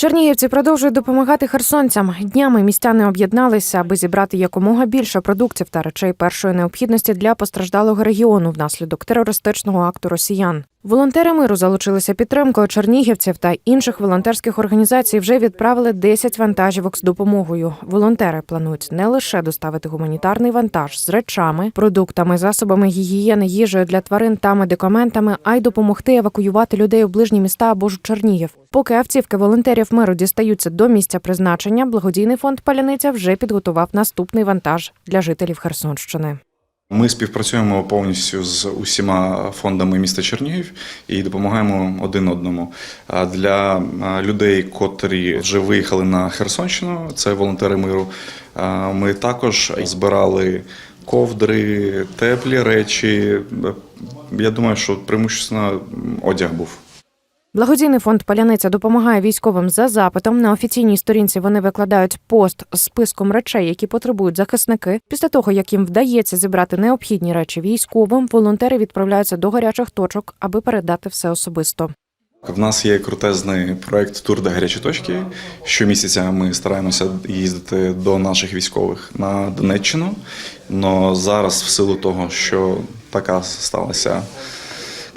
Чернігівці продовжують допомагати херсонцям. Днями містяни об'єдналися, аби зібрати якомога більше продуктів та речей першої необхідності для постраждалого регіону внаслідок терористичного акту росіян. Волонтери миру залучилися підтримкою чернігівців та інших волонтерських організацій. Вже відправили 10 вантажівок з допомогою. Волонтери планують не лише доставити гуманітарний вантаж з речами, продуктами, засобами гігієни, їжею для тварин та медикаментами, а й допомогти евакуювати людей у ближні міста або ж Чернігів. Поки автівки волонтерів миру дістаються до місця призначення, благодійний фонд Паляниця вже підготував наступний вантаж для жителів Херсонщини. Ми співпрацюємо повністю з усіма фондами міста Чернігів і допомагаємо один одному. А Для людей, котрі вже виїхали на Херсонщину, це волонтери миру. Ми також збирали ковдри, теплі речі. Я думаю, що преимущественно одяг був. Благодійний фонд Паляниця допомагає військовим за запитом. На офіційній сторінці вони викладають пост з списком речей, які потребують захисники. Після того, як їм вдається зібрати необхідні речі військовим, волонтери відправляються до гарячих точок, аби передати все особисто. В нас є крутезний проект Тур до гарячі точки. Щомісяця ми стараємося їздити до наших військових на Донеччину. Но зараз, в силу того, що така сталася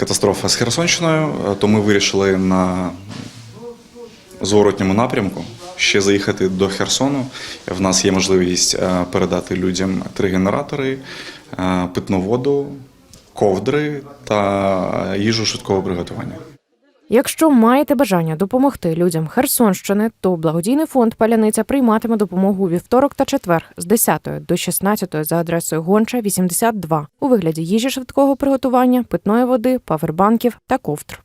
катастрофа з Херсонщиною, то ми вирішили на зворотньому напрямку ще заїхати до Херсону. В нас є можливість е, передати людям три генератори, е, питну воду, ковдри та їжу швидкого приготування. Якщо маєте бажання допомогти людям Херсонщини, то благодійний фонд Паляниця прийматиме допомогу у вівторок та четвер з 10 до 16 за адресою Гонча 82 у вигляді їжі швидкого приготування, питної води, павербанків та ковдр.